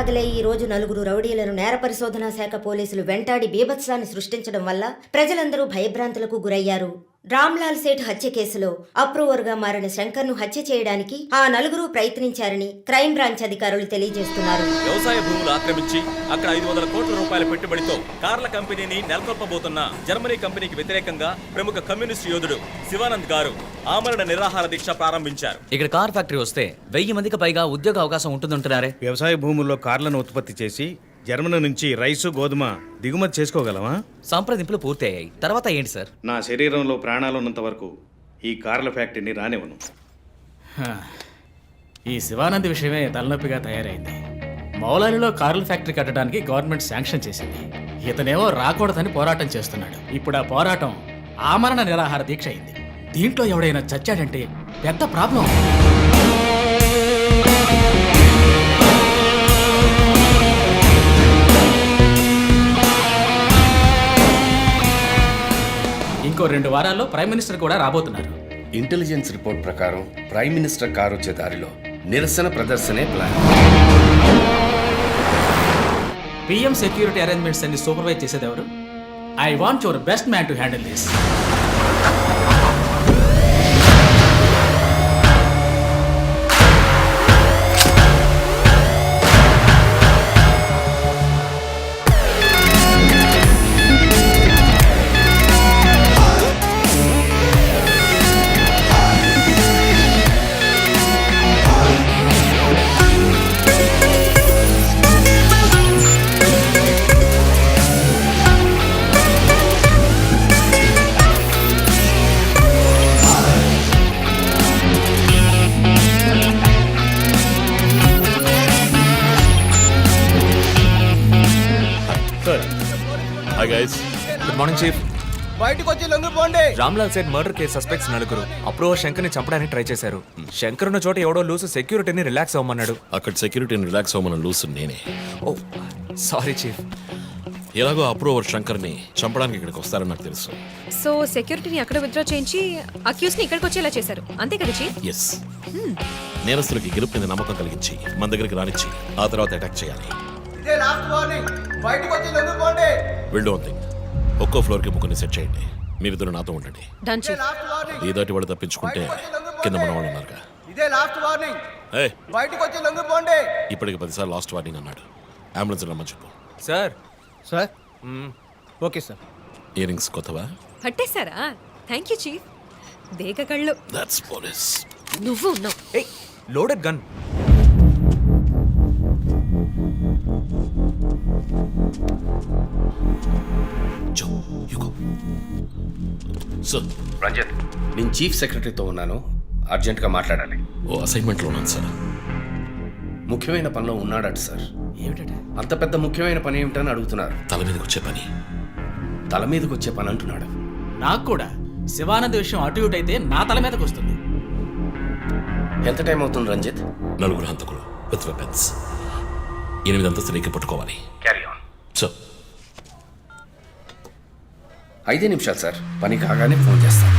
పట్టపగలే ఈ రోజు నలుగురు రౌడీలను నేర పరిశోధనా శాఖ పోలీసులు వెంటాడి బీభత్సాన్ని సృష్టించడం వల్ల ప్రజలందరూ భయభ్రాంతులకు గురయ్యారు. రామ్లాల్ సేఠ్ హత్య కేసులో అప్రూవర్గా మారిన శంకర్ను హత్య చేయడానికి ఆ నలుగురు ప్రయత్నించారని క్రైమ్ బ్రాంచ్ అధికారులు తెలియజేస్తున్నారు. వ్యవసాయ భూములు ఆక్రమించి అక్కడ ఐదు వందల కోట్ల రూపాయల పెట్టుబడితో కార్ల కంపెనీని నెలకొల్పబోతున్న జర్మనీ కంపెనీకి వ్యతిరేకంగా ప్రముఖ కమ్యూనిస్ట్ యోధుడు శివానంద్ గారు ఆమరణ నిరాహార దీక్ష ప్రారంభించారు. ఇక్కడ కార్ ఫ్యాక్టరీ వస్తే వెయ్యి మందికి పైగా ఉద్యోగ అవకాశం ఉంటుందంటున్నారే. వ్యవసాయ భూముల్లో కార్లను ఉత్పత్తి చేసి జర్మనీ నుంచి రైసు గోధుమ దిగుమతి చేసుకోగలమా? సంప్రదింపులు పూర్తయ్యాయి. తర్వాత ఏంటి సార్? నా శరీరంలో ప్రాణాలు ఉన్నంత వరకు ఈ కార్ల ఫ్యాక్టరీని రానివ్వను. ఈ శివానంద్ విషయమే తలనొప్పిగా తయారైంది. మౌలాలిలో కార్ల ఫ్యాక్టరీ కట్టడానికి గవర్నమెంట్ శాంక్షన్ చేసింది. ఇతనేమో రాకూడదని పోరాటం చేస్తున్నాడు. ఇప్పుడు ఆ పోరాటం ఆమరణ నిరాహార దీక్ష అయింది. దీంట్లో ఎవడైనా చచ్చాడంటే పెద్ద ప్రాబ్లం. ఇంకో రెండు వారాల్లో ప్రైమ్ మినిస్టర్ కూడా రాబోతున్నారు. ఇంటెలిజెన్స్ రిపోర్ట్ ప్రకారం ప్రైమ్ మినిస్టర్ కారు వచ్చే దారిలో నిరసన ప్రదర్శనే ప్లాన్. పిఎం సెక్యూరిటీ అరేంజ్మెంట్స్ అన్ని సూపర్వైజ్ చేసేది ఎవరు? I want your best man to handle this morning chief బయటకు వచ్చి లొంగిపోండి Ramlal Seth murder case suspects నలుగురు. అప్రూవర్ శంకర్ని చంపడానికి ట్రై చేశారు. శంకర్ ఉన్న చోట ఎవడో లూసు సెక్యూరిటీని రిలాక్స్ అవ్వమన్నాడు. అక్కడ సెక్యూరిటీని రిలాక్స్ అవ్వమని లూసు నేనే. ఓ సారీ చీఫ్ ఎలాగో అప్రూవర్ శంకర్ని చంపడానికి ఇక్కడికి వస్తారని నాకు తెలుసు. సో సెక్యూరిటీని అక్కడ విత్డ్రా చేయించి అక్యూస్ని ఇక్కడికి వచ్చేలా చేశారు. అంతే కదా చీఫ్ ఎస్ నేరస్తులకి గెలుపు మీద నమ్మకం కలిగించి మన దగ్గరికి రానిచ్చి ఆ తర్వాత అటాక్ చేయాలి. ఇదే లాస్ట్ ఒక్కో ఫ్లోర్కి ముగ్గురిని సెట్ చేయండి. మీరిద్దరు నాతో ఉండండి. డన్ చీఫ్ లాస్ట్ వార్నింగ్ ఏదాటి వాడు తప్పించుకుంటే కింద మన వాళ్ళు ఉన్నారుగా ఇదే లాస్ట్ వార్నింగ్ ఏ? బయటకు వచ్చి లొంగిపోండి ఇప్పటికి పదిసార్లు లాస్ట్ వార్నింగ్ అన్నాడు. అంబులెన్స్ రమ్మని చెప్పు. Sir. Sir? Okay sir. Ear rings కొత్తవా? పట్టేశారా? థ్యాంక్ యూ చీఫ్ దేగ కళ్ళు. దట్స్ పోలీస్ నువ్వు ఉన్నావు. ఏయ్ లోడెడ్ గన్ సార్ రంజిత్. నేను చీఫ్ సెక్రటరీతో ఉన్నాను. అర్జెంటుగా మాట్లాడాలి. ఓ అసైన్మెంట్లో ఉన్నాను సార్. ముఖ్యమైన పనిలో ఉన్నాడట సార్. ఏమిటంటే? అంత పెద్ద ముఖ్యమైన పని ఏమిటని అడుగుతున్నారు. తల మీదకి వచ్చే పని. తల మీదకి వచ్చే పని అంటున్నాడు. నాకు కూడా శివానంద్ విషయం అటు ఇటు అయితే నా తల మీదకి వస్తుంది. ఎంత టైం అవుతుంది రంజిత్? నలుగురు హంతకులు విత్ వెపన్స్. ఎనిమిది అంతస్తులు ఎక్కి పట్టుకోవాలి. క్యారీ. ఐదే నిమిషాలు సార్ పని కాగానే ఫోన్ చేస్తాను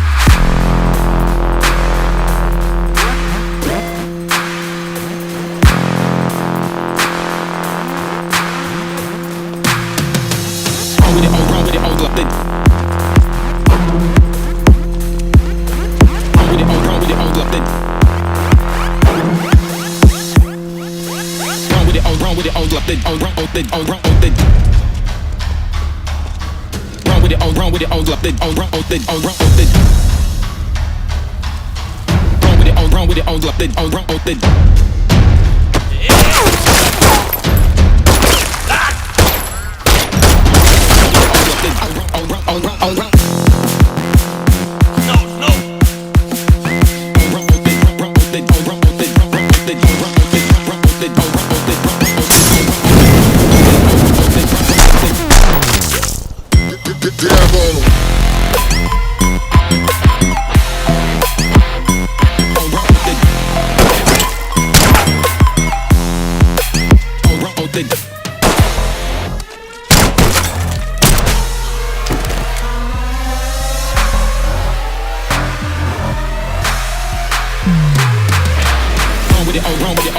on, on, on, wrong with it, all up, all wrong, all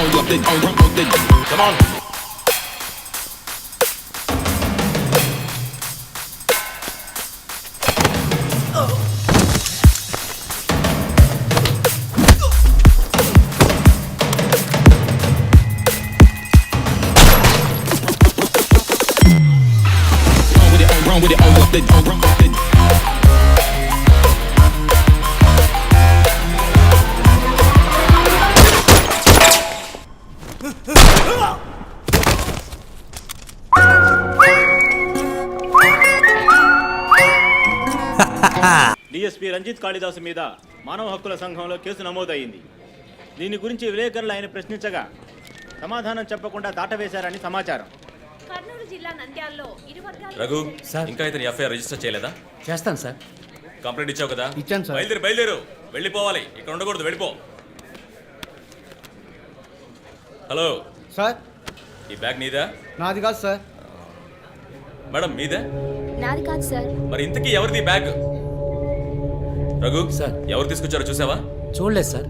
on on. Come on. Ranjith Kalidasa మీద మానవ హక్కుల సంఘంలో కేసు నమోదయ్యింది. దీని గురించి విలేకరులు ఆయన ప్రశ్నించగా సమాధానం చెప్పకుండా దాటవేశారని సమాచారం. కర్నూలు జిల్లా నంద్యాలలో ఇరు వర్గాల రఘు ఇంకా ఇతని ఎఫ్ఐఆర్ రిజిస్టర్ చేయలేదా? చేస్తాను సార్. కంప్లైంట్ ఇచ్చావు కదా? ఇచ్చాను సార్. బయలుదేరు బయలుదేరు. వెళ్ళిపోవాలి. ఇక్కడ ఉండకూడదు వెళ్ళిపో. హలో. సార్. ఈ బ్యాగ్ నీదా? నాది కాదు సార్. మేడం మీదే? నాది కాదు సార్. మరి ఇంతకీ ఎవరిది ఈ బ్యాగ్? రఘు సార్. ఎవరు తీసుకొచ్చారో చూసావా? చూడలేదు సార్.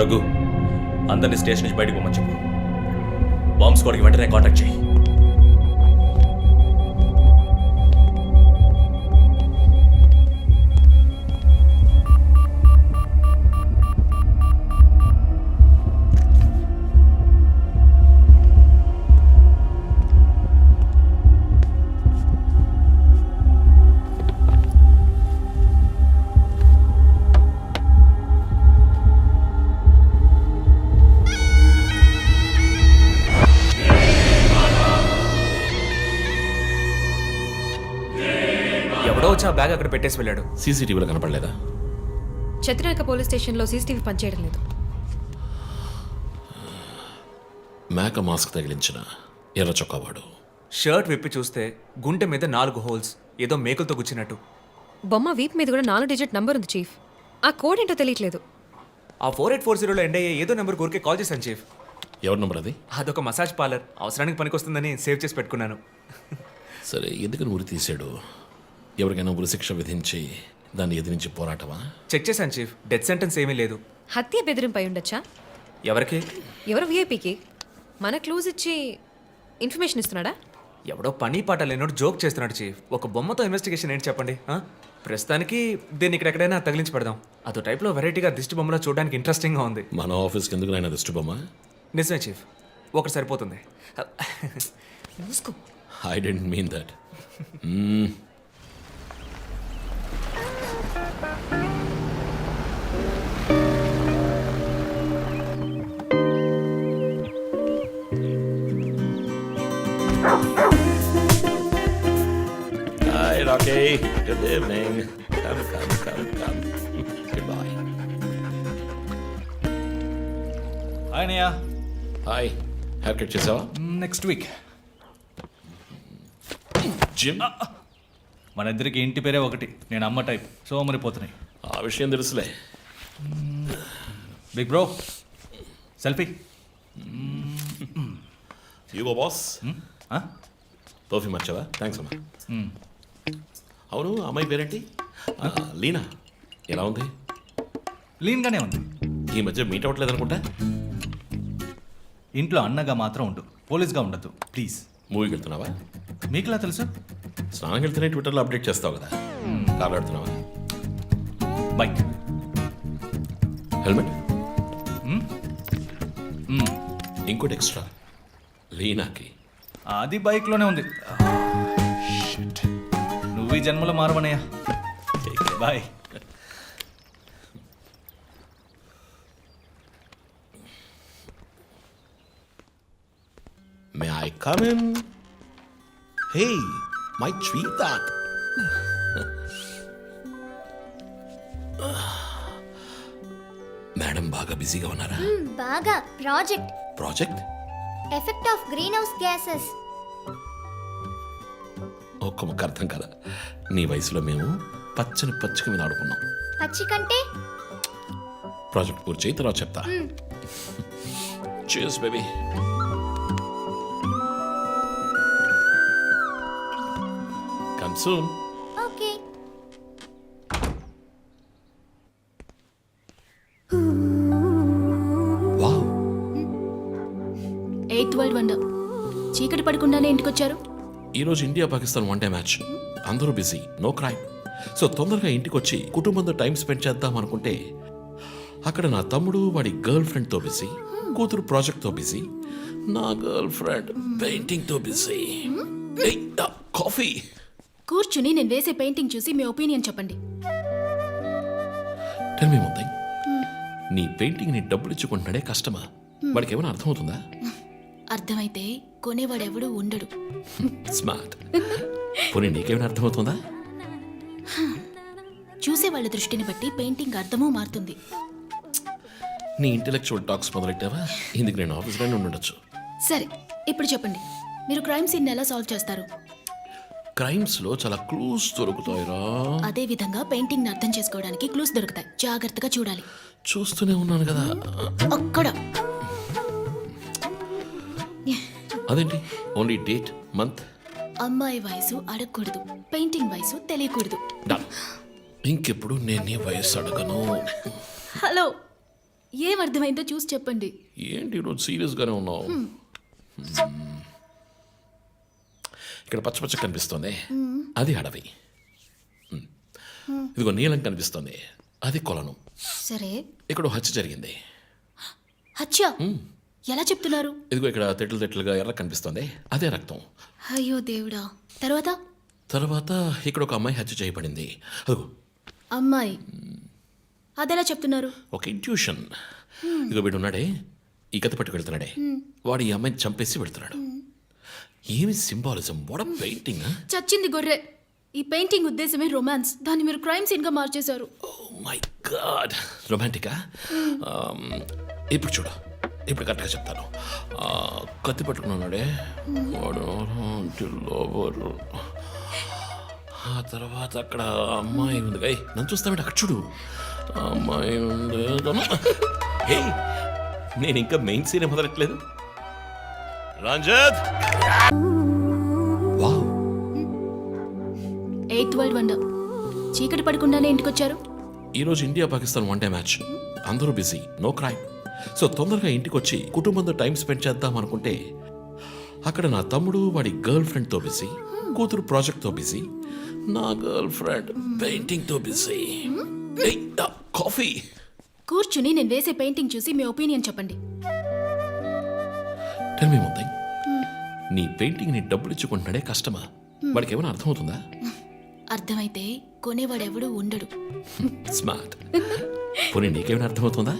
రఘు అందరినీ స్టేషన్ నుంచి బయటకు పోమని చెప్పు. బాంబ్ స్క్వాడ్కి వెంటనే కాంటాక్ట్ చేయి. పెట్టేసి వెళ్ళాడు. సీసీటీవీలో కనపడలేదా? చత్రనాయక పోలీస్ స్టేషన్లో సీసీటీవీ పనిచేయడం లేదు. మేక మాస్క్ తగిలించిన ఎర్ర చొక్కావాడు. షర్ట్ విప్పి చూస్తే గుంటె మీద నాలుగు హోల్స్ ఏదో మేకులతో గుచ్చినట్టు. బొమ్మ వీప్ మీద కూడా నాలుగు డిజిట్ నంబర్ ఉంది చీఫ్. ఆ కోడ్ ఏంటో తెలియట్లేదు. ఆ ఫోర్ ఎయిట్ ఫోర్ జీరోలో ఎండ్ అయ్యే ఏదో నెంబర్ ఊరికే కాల్ చేశాను చీఫ్. ఎవరి నెంబర్ అది? అదొక మసాజ్ పార్లర్. అవసరానికి పనికొస్తుందని సేవ్ చేసి పెట్టుకున్నాను. సరే ఎందుకని ఉరి తీశాడు? ఎవరికైనా ఉరి శిక్ష విధించి దాన్ని ఎదిరించి పోరాటమా? చెక్ చేశాను చీఫ్. డెత్ సెంటెన్స్ ఏమీ లేదు. హత్య బెదిరింపై ఉండొచ్చా? ఎవరికి? ఎవరు విఐపికి మన క్లూజ్ ఇచ్చి ఇన్ఫర్మేషన్ ఇస్తున్నాడా? ఎవడో పని పాట లేనోడు జోక్ చేస్తున్నాడు చీఫ్. ఒక బొమ్మతో ఇన్వెస్టిగేషన్ ఏంటి చెప్పండి ఆ? ప్రస్తుతానికి దీన్ని ఇక్కడ ఎక్కడైనా తగిలించి పెడదాం. అదో టైప్లో వెరైటీగా దిష్టి బొమ్మలో చూడడానికి ఇంట్రెస్టింగ్గా ఉంది. మన ఆఫీస్కి ఎందుకు నాయన దిష్టి బొమ్మ? నిజమే చీఫ్. ఒకటి సరిపోతుంది. I didn't mean that Hi, Rocky. Good evening. Come, come, come, come. Goodbye. ఆయనయ్య హాయ్ హెయిర్ కట్ చేసావా నెక్స్ట్ వీక్ జిమ్ మన ఇద్దరికి ఇంటి పేరే ఒకటి. నేను అమ్మ టైప్ సోమరిపోతున్నాయి ఆ విషయం తెలుసులే. Big bro selfie ego boss toffee మర్చావా thanks అమ్మా. అవును అమ్మాయి పేరేంటి? ఆ, లీనా. ఎలా ఉంది? లీన్గానే ఉంది. ఈ మధ్య మీట్ అవ్వట్లేదు అనుకుంటా? ఇంట్లో అన్నగా మాత్రం ఉండు. పోలీస్గా ఉండద్దు. ప్లీజ్. మూవీకి వెళ్తున్నావా మీకులా తెలుసు? స్నానం వెళ్తేనే ట్విట్టర్లో అప్డేట్ చేస్తావు కదా. కార్ ఆడుతున్నావా? Bike helmet? ఇంకోటి ఎక్స్ట్రా. లీనాకి. అది బైక్లోనే ఉంది. Shit. నువ్వు ఈ జన్మలో మారవనయ్యా boy may I come in hey my cheetah madam బాగా బిజీగా ఉన్నారా బాగా project project effect of green house gases ఒక్క ముక్క అర్థం కదా నీ వయసులో మేము పచ్చని పచ్చిక మీద ఆడుకున్నాం. పచ్చి కంటే? ప్రాజెక్ట్ పూర్తి చేయి తర్వాత చెప్తా. చేస్ బేబీ కమ్ ఈరోజు India Pakistan one day match. అందరూ బిజీ నో క్రైమ్. సో తొందరగా ఇంటికి వచ్చి కుటుంబంతో టైం స్పెండ్ చేద్దాం అనుకుంటే అక్కడ నా తమ్ముడు వాడి గర్ల్ ఫ్రెండ్తో బిజీ కూతురు ప్రాజెక్ట్తో బిజీ నా గర్ల్ ఫ్రెండ్ పెయింటింగ్తో బిజీ. కాఫీ. కూర్చుని నేను వేసే పెయింటింగ్ చూసి మీ ఒపీనియన్ చెప్పండి. టెల్ మీ వన్ థింగ్ నీ పెయింటింగ్ని డబ్బులు ఇచ్చుకుంటున్నాడే కష్టమా వాడికి ఏమైనా అర్థమవుతుందా? అర్థమైతే కొనేవాడెవడూ ఉండడు. స్మార్ట్. పోనీ నీకేమైనా అర్థమవుతుందా? చూసే వాళ్ళ దృష్టిని బట్టి పెయింటింగ్ అర్థమూ మారుతుంది. నీ ఇంటెలెక్చువల్ టాక్స్ మొదలెట్టావా? ఇందుకు నేను ఆఫీస్లోనే ఉండొచ్చు సరే ఇప్పుడు చెప్పండి. మీరు క్రైమ్ సీన్ ఎలా సాల్వ్ చేస్తారు? క్రైమ్స్లో చాలా క్లూస్ దొరుకుతాయిరా. అదే విధంగా పెయింటింగ్ అర్థం చేసుకోవడానికి క్లూస్ దొరుకుతాయి. జాగ్రత్తగా చూడాలి. చూస్తూనే ఉన్నాను కదా. అక్కడ. అదేంటి? ఓన్లీ డేట్ మంత్ అమ్మాయి వయసు అడగకూడదు. పెయింటింగ్ వయసు తెలియకూడదు. డన్ ఇంకెప్పుడు నేను నీ వయస్సు అడగను. హలో ఏం అర్థమైందో చూసి చెప్పండి. ఏంటి నువ్వు సీరియస్గానే ఉన్నావు? ఇక్కడ పచ్చ పచ్చ కనిపిస్తుంది. అది అడవి. ఇదిగో నీలం కనిపిస్తుంది. అది కొలను. సరే. ఇక్కడ హత్య జరిగింది. హత్య? ఎలా చెప్తున్నారు? ఇదిగో ఇక్కడ తెట్లు తెట్లుగా ఎర్ర కనిపిస్తుంది. అదే రక్తం. అయ్యో దేవుడా. తర్వాత? తర్వాత ఇక్కడ ఒక అమ్మాయి హత్య చేయబడింది. అదిగో. అమ్మాయి. అదెలా చెప్తున్నారు? ఒక ఇంట్యూషన్ ఇదిగో వీడు ఉన్నాడే. ఈ కథ పట్టుకు వెళ్తున్నాడే. వాడు ఈ అమ్మాయిని చంపేసి వెళ్తున్నాడు. ఏమి సింబాలిజం వాడ పెయింటింగ్ చచ్చింది గొర్రె. ఈ పెయింటింగ్ ఉద్దేశమే రొమాన్స్ దాన్ని మీరు క్రైమ్ సీన్గా మార్చేశారు మై గాడ్ రొమాంటికా ఇప్పుడు చూడు. ఇప్పుడు కరెక్ట్గా చెప్తాను. ఆ, కత్తి పట్టుకున్నాడే. వాడు ఆ తర్వాత అక్కడ అమ్మాయి ఉంది. గై నన్ను చూస్తామంటే అక్కడ చూడు. ఆ అమ్మాయి ఉంది. హే నేను ఇంకా main scene మొదలట్లేదు Ranjit! Wow. Eighth world wonder. చీకటి పడకుండానే ఇంటికొచ్చారు. ఈరోజు India Pakistan one day match. అందరూ బిజీ. No crime. సో తొందరగా ఇంటికి వచ్చి కుటుంబంతో టైం స్పెండ్ చేద్దాం అనుకుంటే అక్కడ నా తమ్ముడు వాడి గర్ల్ ఫ్రెండ్తో బిజీ కూతురు ప్రాజెక్ట్తో బిజీ నా గర్ల్ ఫ్రెండ్ పెయింటింగ్తో బిజీ. కాఫీ. కూర్చుని నేను వేసే పెయింటింగ్ చూసి మీ ఒపీనియన్ చెప్పండి. టెల్ మీ వన్ థింగ్ నీ పెయింటింగ్ని డబ్బులు ఇచ్చుకుంటున్నాడే కష్టమా వాడికి ఏమైనా అర్థమవుతుందా? అర్థమైతే కొనేవాడెవడూ ఉండడు. స్మార్ట్ పోనీ నీకేమైనా అర్థమవుతుందా?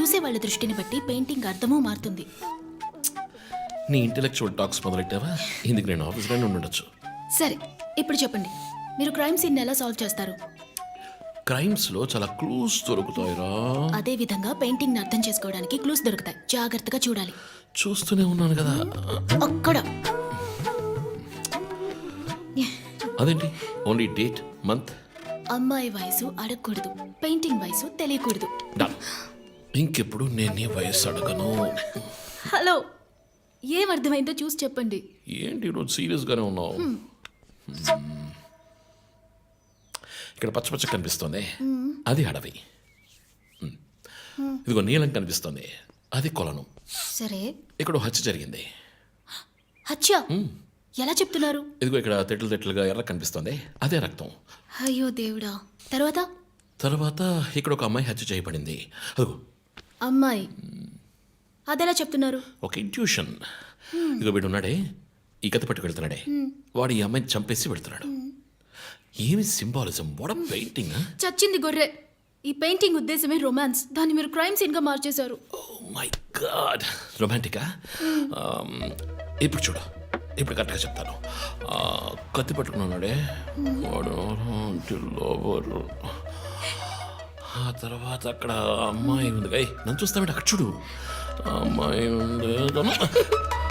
చూసే వాళ్ళ దృష్టిని బట్టి పెయింటింగ్ అర్థమూ మారుతుంది. నీ ఇంటెలెక్చువల్ టాక్స్ మొదలెట్టావా? ఇందుకు నేను ఆఫీస్లోనే ఉండొచ్చు. సరే ఇప్పుడు చెప్పండి. మీరు క్రైమ్ సీన్ ఎలా సాల్వ్ చేస్తారు? క్రైమ్స్లో చాలా క్లూస్ దొరుకుతాయిరా. అదే విధంగా పెయింటింగ్ అర్థం చేసుకోవడానికి క్లూస్ దొరుకుతాయి. జాగ్రత్తగా చూడాలి. చూస్తూనే ఉన్నాను కదా. అక్కడ. అదేంటి? Only date month? అమ్మాయి వయసు అడగకూడదు. పెయింటింగ్ వయసు తెలియకూడదు. ఇంకెప్పుడు నేను నీ వయస్సు అడగను. హలో ఏం అర్థమైందో చూసి చెప్పండి. ఏంటి నువ్వు సీరియస్గానే ఉన్నావు? ఇక్కడ పచ్చ పచ్చ కనిపిస్తుంది. అది అడవి. ఇదిగో నీలం కనిపిస్తుంది. అది కొలను. సరే. ఇక్కడ హత్య జరిగింది. హత్య? ఎలా చెప్తున్నారు? ఇదిగో ఇక్కడ తెట్లు తెట్లుగా ఎర్ర కనిపిస్తుంది. అదే రక్తం. అయ్యో దేవుడా. తర్వాత? తర్వాత ఇక్కడ ఒక అమ్మాయి హత్య చేయబడింది. అదిగో అమ్మాయి. అదెలా చెప్తున్నారు? ఒక ఇంట్యూషన్ ఇదిగో వీడు ఉన్నాడే ఈ కథ పట్టుకు వెళ్తున్నాడే. వాడు ఈ అమ్మాయిని చంపేసి వెళ్తున్నాడు. ఏమి సింబాలిజం వాడ పెయింటింగ్ చచ్చింది గొర్రె. ఈ పెయింటింగ్ ఉద్దేశమే రొమాన్స్ దాన్ని మీరు క్రైమ్ సీన్గా మార్చేశారు. మై గాడ్ రొమాంటికా ఇప్పుడు చూడు. ఇప్పుడు కరెక్ట్గా చెప్తాను. కత్తి పట్టుకున్నాడే వాడు లోవరు ఆ తర్వాత అక్కడ అమ్మాయి ఉంది గై నన్ను చూస్తామంటే అక్కడ చూడు ఆ అమ్మాయి ఉంది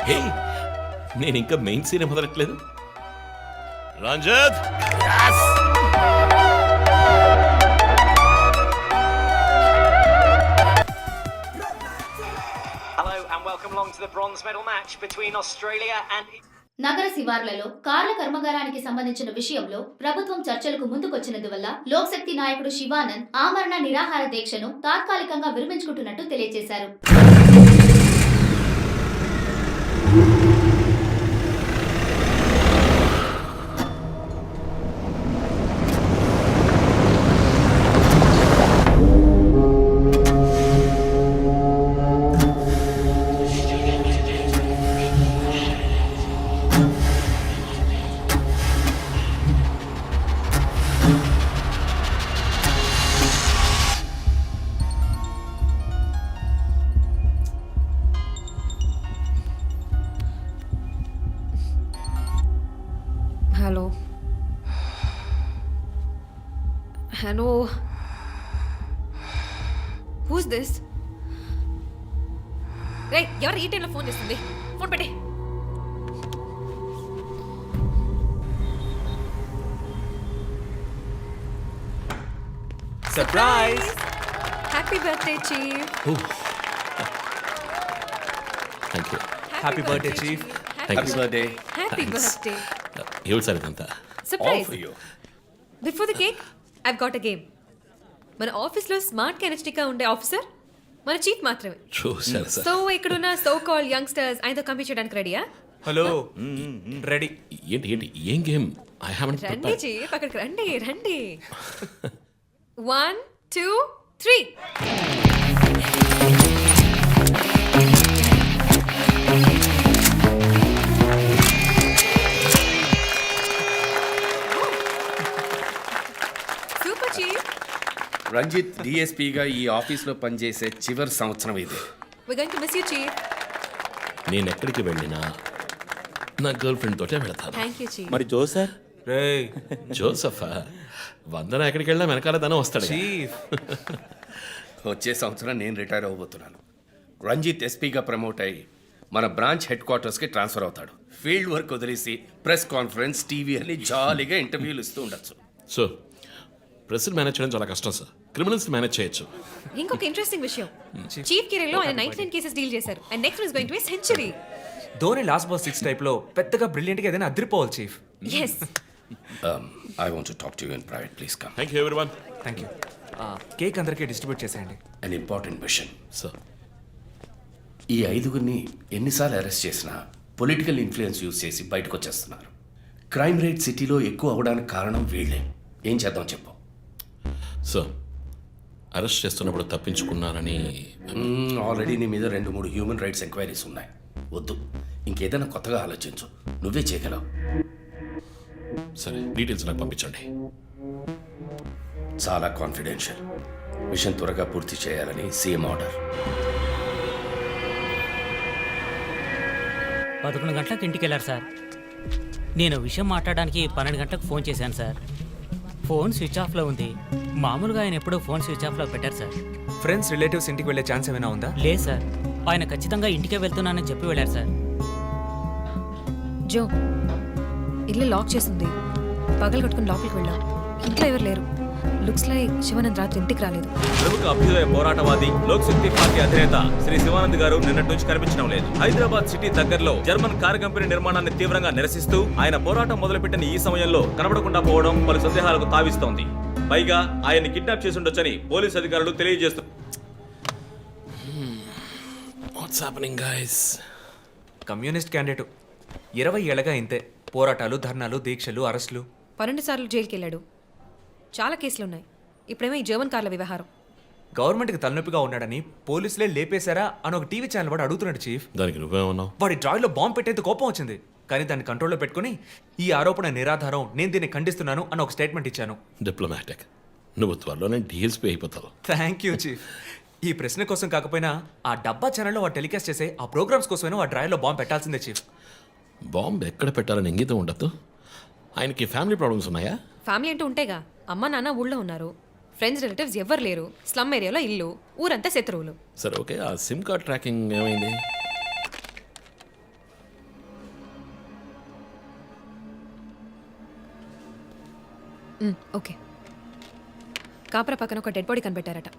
హే నేను ఇంకా main scene మొదలట్లేదు Ranjit Hello and welcome along to the bronze medal match between Australia and నగర శివార్లలో కార్ల కర్మగారానికి సంబంధించిన విషయంలో ప్రభుత్వం చర్చలకు ముందుకొచ్చినందువల్ల లోక్శక్తి నాయకుడు శివానంద్ ఆమరణ నిరాహార దీక్షను తాత్కాలికంగా విరమించుకుంటున్నట్టు తెలియజేశారు. ఫోన్ చేస్తుంది. ఫోన్ పెట్టే. Surprise happy birthday chief thank you happy birthday chief you birthday happy birthday ఏమిటి సార్ ఇదంతా. Surprise before the cake I've got a game మన ఆఫీస్లో స్మార్ట్ కెనెస్టిక్గా ఉండే ఆఫీసర్ మన చీఫ్ మాత్రమే. చూశారు సార్ సో ఇక్కడున్న సో కాల్ యంగ్స్టర్స్ ఆయనతో కంపీట్ చేయడానికి రెడీయా హలో రెడీ ఏంటి ఏంటి ఏం గేమ్ ఐ హావెంట్ రండి చీఫ్ అక్కడికి రండి రండి. వన్ టూ త్రీ రంజిత్ డిఎస్పీగా ఈ ఆఫీస్లో పనిచేసే చివరి సంవత్సరం ఇది. We going to miss you chief నేను ఎక్కడికి వెళ్ళినా నా గర్ల్ ఫ్రెండ్ తోటే వెళతాను. మరి జో సార్ జోసఫా వందన ఎక్కడికి వెళ్ళినా వెనకాల తనే వస్తాడు చీఫ్ వచ్చే సంవత్సరం నేను రిటైర్ అవ్వబోతున్నాను. రంజిత్ ఎస్పీగా ప్రమోట్ అయ్యి మన బ్రాంచ్ హెడ్ క్వార్టర్స్కి ట్రాన్స్ఫర్ అవుతాడు. ఫీల్డ్ వర్క్ వదిలేసి ప్రెస్ కాన్ఫరెన్స్ టీవీ అని జాలీగా ఇంటర్వ్యూలు ఇస్తూ ఉండొచ్చు. సో ప్రెస్ మేనేజ్ చేయడం చాలా కష్టం సార్. క్రిమినల్స్ మేనేజ్ చేయొచ్చు. ఇంకొక ఇంట్రెస్టింగ్ విషయం. చీఫ్ కెరీర్లో ఆయన నైన్టీ నైన్ కేసెస్ డీల్ చేశారు. And next is going to be century Dhoni last boss six టైప్లో పెద్దగా బ్రిలియంట్గా ఏదైనా అదిరిపోవాలి chief yes I want to talk to you in private please come thank you everyone thank you cake అందరికీ distribute చేసేయండి. An important machine sir ఈ ఐదుగురిని ఎన్నిసార్లు arrest చేసినా పొలిటికల్ ఇన్ఫ్లుయెన్స్ యూజ్ చేసి బయటకు వచ్చేస్తున్నారు. క్రైమ్ రేట్ సిటీలో ఎక్కువ అవడానికి కారణం వీళ్ళే. ఏం చేద్దాం చెప్పు. సార్ అరెస్ట్ చేస్తున్నప్పుడు తప్పించుకున్నారని ఆల్రెడీ నీ మీద రెండు మూడు హ్యూమన్ రైట్స్ ఎంక్వైరీస్ ఉన్నాయి. వద్దు. ఇంకేదైనా కొత్తగా ఆలోచించు. నువ్వే చేయగలవు. సరే డీటెయిల్స్ నాకు పంపించండి. చాలా కాన్ఫిడెన్షియల్ మిషన్ త్వరగా పూర్తి చేయాలని సీఎం ఆర్డర్ పదకొండు గంటలకు ఇంటికి వెళ్ళారు సార్. నేను విషయం మాట్లాడడానికి పన్నెండు గంటలకు ఫోన్ చేశాను సార్. ఫోన్ స్విచ్ ఆఫ్లో ఉంది. మామూలుగా ఆయన ఎప్పుడూ ఫోన్ స్విచ్ ఆఫ్లో పెట్టారు సార్. ఫ్రెండ్స్ రిలేటివ్స్ ఇంటికి వెళ్ళే ఛాన్స్ ఏమైనా ఉందా? లేదు సార్. ఆయన ఖచ్చితంగా ఇంటికే వెళ్తున్నానని చెప్పి వెళ్ళారు సార్. జో ఇల్లు లాక్ చేసింది పగలు కట్టుకుని లోపలికి వెళ్ళాం ఇంట్లో ఎవరు లేరు. లుక్స్ లైక్ శివానంద్ రాత్రి ఇంటికి రాలేదు. ప్రముఖ అభ్యుదయ పోరాటవాది లోక్ శక్తి పార్టీ అధినేత శ్రీ శివానంద్ గారు నిన్నటి నుంచి కనిపించడం లేదు. హైదరాబాద్ సిటీ దగ్గరలో జర్మన్ కార్ కంపెనీ నిర్మాణాన్ని తీవ్రంగా నిరసిస్తూ ఆయన పోరాటం మొదలుపెట్టిన ఈ సమయంలో కనబడకుండా పోవడం పలు సందేహాలకు తావిస్తోంది. పైగా ఆయన్ని కిడ్నాప్ చేసి ఉండొచ్చని పోలీసు అధికారులు తెలియజేస్తూ what's happening guys communist candidate. ఇరవై ఏళ్ళగా ఇంతే. పోరాటాలు ధర్నాలు దీక్షలు అరెస్టులు. పన్నెండు సార్లు జైలుకి వెళ్ళాడు చాలా కేసులు ఉన్నాయి ఇప్పుడేమో ఈ జర్మన్ కార్ల వ్యవహారం. గవర్నమెంట్కి తలనొప్పిగా ఉన్నాడని పోలీసులే లేపేశారా అని ఒక టీవీ ఛానల్ వాడు అడుగుతున్నాడు చీఫ్. దానికి నువ్వేమన్నావు? వాడి డ్రాయిలో బాంబు పెట్టేందుకు కోపం వచ్చింది. కానీ దాన్ని కంట్రోల్లో పెట్టుకుని ఈ ఆరోపణ నిరాధారం నేను దీన్ని ఖండిస్తున్నాను అని ఒక స్టేట్మెంట్ ఇచ్చాను. డిప్లొమాటిక్ నువ్వు త్వరలోనే డిఎల్స్పీ అయిపోతావు. థ్యాంక్ యూ చీఫ్ ఈ ప్రశ్న కోసం కాకపోయినా ఆ డబ్బా ఛానల్లో వాడు టెలికాస్ట్ చేసే ఆ ప్రోగ్రామ్స్ కోసమైనా ఆ డ్రాయర్లో బాంబు పెట్టాల్సిందే చీఫ్ బాంబు ఎక్కడ పెట్టాలని ఇంగితం ఉండదు ఆయనకి ఫ్యామిలీ ప్రాబ్లమ్స్ ఉన్నాయా? ఫ్యామిలీ అంటూ ఉంటేగా అమ్మ నాన్న ఊళ్ళో ఉన్నారు. ఫ్రెండ్స్ రిలేటివ్స్ ఎవ్వరు లేరు. స్లమ్ ఏరియాలో ఇల్లు. ఊరంతా శత్రువులు. సరే ఓకే. ఆ సిమ్ కార్డ్ ట్రాకింగ్ ఏమైంది? మ్, ఓకే. కాపర పక్కన ఒక డెడ్ బాడీ కనిపెట్టారట.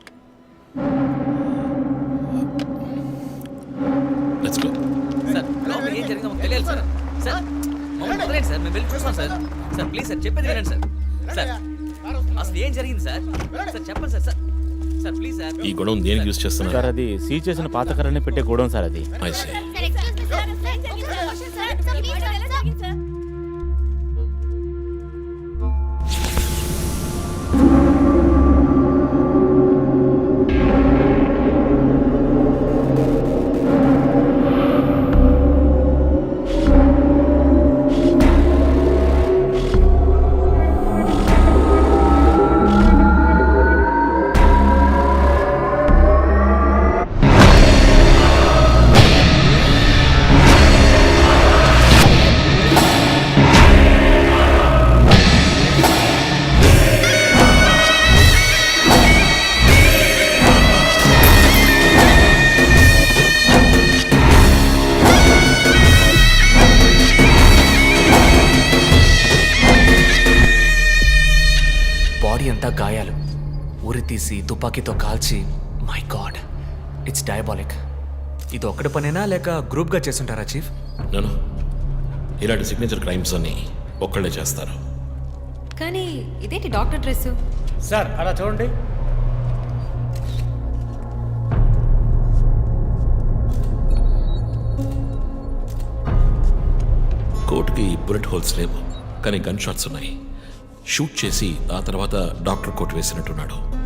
లెట్స్ గో సార్ లోపల ఏం జరిగిందో మాకు తెలియాలి సార్ వదిలేండి సార్ మేము వెళ్ళి చూస్తాం సార్. సార్ ప్లీజ్ సార్ చెప్పేది వినండి సార్. సార్ అసలు ఏం జరిగింది సార్? సార్ చెప్పండి sir sir. Sir please sir. ఈ గొడవ దేనికి యూజ్ చేస్తున్నారు? అది సీజ్ చేసిన పాత కర్రని పెట్టే గోడౌన్ సార్ అది. I see. తీసి తుపాకీతో కాల్చి మై గాడ్ ఇట్స్ డయాబాలిక్ ఇది ఒక్కడి పనేనా లేక గ్రూప్గా చేస్తుంటారా చీఫ్? నేను ఇలాంటి సిగ్నేచర్ క్రైమ్స్ అన్ని ఒక్కళ్ళే చేస్తారు. కానీ ఇదేంటి డాక్టర్ డ్రెస్ సార్ అలా చూడండి. కోట్కి బుల్లెట్ హోల్స్ లేవు కానీ గన్ షాట్స్ ఉన్నాయి. షూట్ చేసి ఆ తర్వాత డాక్టర్ కోట్ వేసినట్టున్నాడు.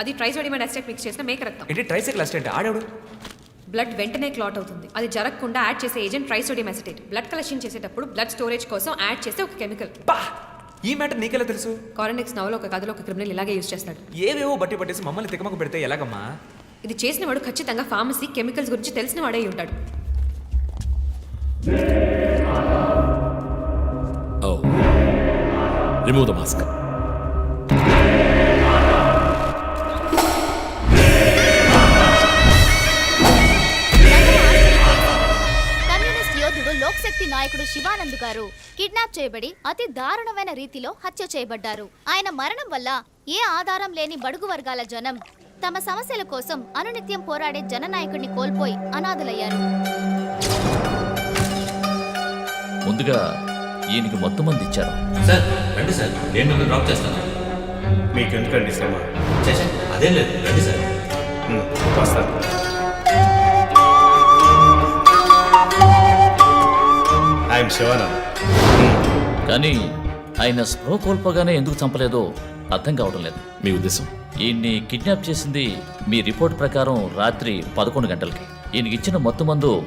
అది ట్రైసోడియం అసిటేట్ మిక్స్ చేసిన మేక రక్తం. ఏంటి ట్రైసైకిల్ అసిస్టెంట్? ఆడాడు బ్లడ్ వెంటనే క్లాట్ అవుతుంది. అది జరగకుండా యాడ్ చేసే agent trisodium acetate blood collection చేసేటప్పుడు బ్లడ్ స్టోరేజ్ కోసం యాడ్ చేసే ఒక కెమికల్ పా! ఈ మ్యాటర్ నీకెలా తెలుసు? కారెనిక్స్ నవలో ఒక కథలో ఒక క్రిమినల్ ఇలాగే యూజ్ చేస్తాడు. ఏవేవో బట్టి పట్టేసి మమ్మల్ని తికమక పెడితే ఎలాగమ్మా? ఇది చేసిన వాడు ఖచ్చితంగా ఫార్మసీ కెమికల్స్ గురించి తెలిసిన వాడే అయి ఉంటాడు. రిమూవ్ ద మాస్క్ లోక్శక్తి నాయకుడు శివానంద్ గారు కిడ్నాప్ చేయబడి అతి దారుణమైన రీతిలో హత్య చేయబడ్డారు. ఆయన మరణం వల్ల ఏ ఆధారం లేని బడుగు వర్గాల జనం తమ సమస్యల కోసం అనునిత్యం పోరాడే జననాయకుడిని కోల్పోయి అనాథులయ్యారు. ముందుగా ఈయనకి మొత్తం మంది ఇచ్చారు. సార్ రండి సార్. నేను మిమ్మల్ని డ్రాప్ చేస్తాను. మీకు ఎందుకండి శ్రమ అదేం లేదు. రండి సార్. వస్తాను. ఐఎమ్ శివానంద్ కానీ ఆయన స్పృహ కోల్పోగానే ఎందుకు చంపలేదో అర్థం కావడం లేదు. మీ ఉద్దేశం? ఈయన్ని కిడ్నాప్ చేసింది మీ రిపోర్ట్ ప్రకారం రాత్రి పదకొండు గంటలకి. ఈయనకి ఇచ్చిన మొత్తం మందు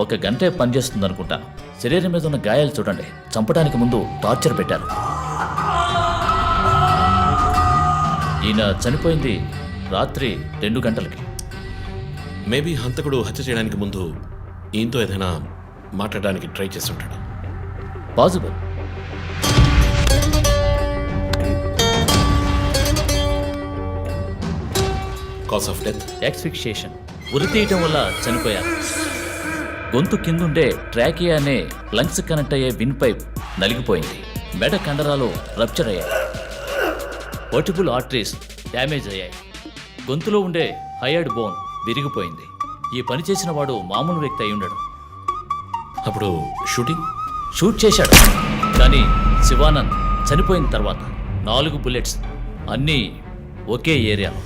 ఒక గంటే పనిచేస్తుంది అనుకుంటాను శరీరం మీద ఉన్న గాయాలు చూడండి. చంపడానికి ముందు టార్చర్ పెట్టారు. ఈయన చనిపోయింది రాత్రి రెండు గంటలకి. మేబీ హంతకుడు హత్య చేయడానికి ముందు ఈయనతో ఏదైనా మాట్లాడడానికి ట్రై చేస్తుంటాడు. Possible cause of death. Asphyxiation ఉరి తీయటం వల్ల చనిపోయారు. గొంతు కిందుండే ట్రాకియా అనే లంగ్స్ కనెక్ట్ అయ్యే విన్ పైప్ నలిగిపోయింది. మెడ కండరాలు రప్చర్ అయ్యాయి. వర్టిబుల్ ఆర్టరీస్ డ్యామేజ్ అయ్యాయి. గొంతులో ఉండే హయర్డ్ బోన్ విరిగిపోయింది. ఈ పని చేసిన వాడు మామూలు వ్యక్తి అయి ఉండడు. అప్పుడు షూటింగ్? షూట్ చేశాడు. కానీ శివానంద్ చనిపోయిన తర్వాత నాలుగు బుల్లెట్స్ అన్నీ ఒకే ఏరియాలో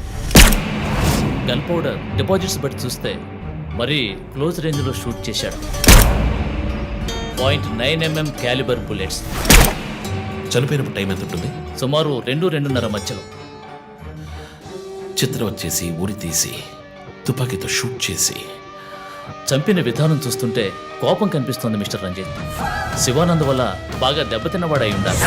గన్ పౌడర్ డిపాజిట్స్ బట్టి చూస్తే మరీ క్లోజ్ రేంజ్లో షూట్ చేశాడు. Point nine mm calibre bullets. చనిపోయినప్పుడు టైం ఎంత ఉంటుంది? సుమారు రెండు రెండున్నర మధ్యలో. చిత్రం వచ్చేసి ఉరి తీసి తుపాకీతో షూట్ చేసి. చంపిన విధానం చూస్తుంటే కోపం కనిపిస్తోంది మిస్టర్ రంజిత్. శివానంద్ వల్ల బాగా దెబ్బతిన్నవాడై ఉండాలి.